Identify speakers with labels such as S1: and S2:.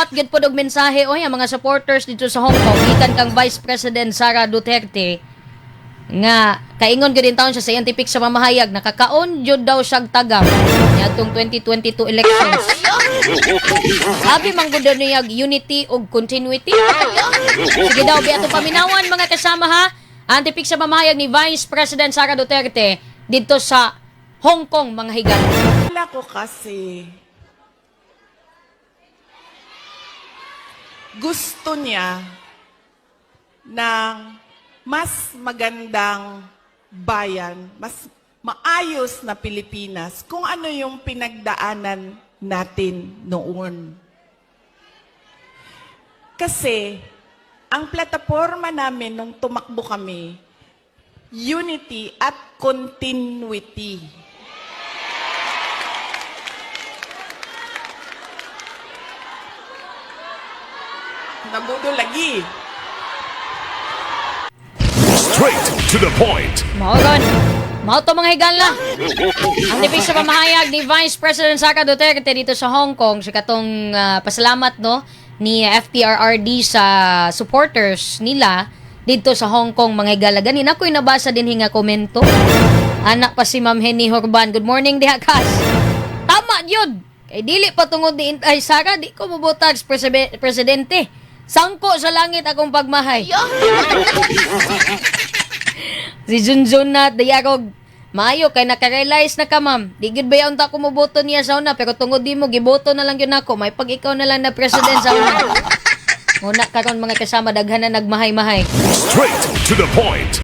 S1: Nagbuhat gid pod og mensahe oy ang mga supporters dito sa Hong Kong gikan kang Vice President Sara Duterte nga kaingon gid taon siya sa scientific sa mamahayag nakakaon jud daw siyag tagam niadtong 2022 elections. Sabi man gud niya unity ug continuity. Sige daw biato paminawan mga kasama ha. Antipik sa mamahayag ni Vice President Sara Duterte dito sa Hong Kong mga higan.
S2: Akala ko kasi gusto niya ng mas magandang bayan, mas maayos na Pilipinas kung ano yung pinagdaanan natin noon. Kasi ang plataforma namin nung tumakbo kami, unity at continuity. Nabudo lagi.
S3: Straight to the point.
S1: Maogon. Mao to mga higala. Ang tipik sa pamahayag ni Vice President Sara Duterte dito sa Hong Kong sa katong ah, pasalamat no ni FPRRD sa supporters nila dito sa Hong Kong mga higala. Ganin ako'y nabasa din hinga komento. Anak pa si Ma'am Henny Horban. Good morning diha kas. Tama yun. Kay dili pa tungod ni Intay Sara, di ko mubutag presidente. Sangko sa langit akong pagmahay. Si Junjun na dayarog. Maayo kay naka-realize na ka ma'am. Di gud ba yaon ta ko moboto niya sa una pero tungod di mo giboto na lang yun ako. May pag ikaw na lang na president sa una. Muna karon mga kasama daghan na nagmahay-mahay.
S3: Straight to the point.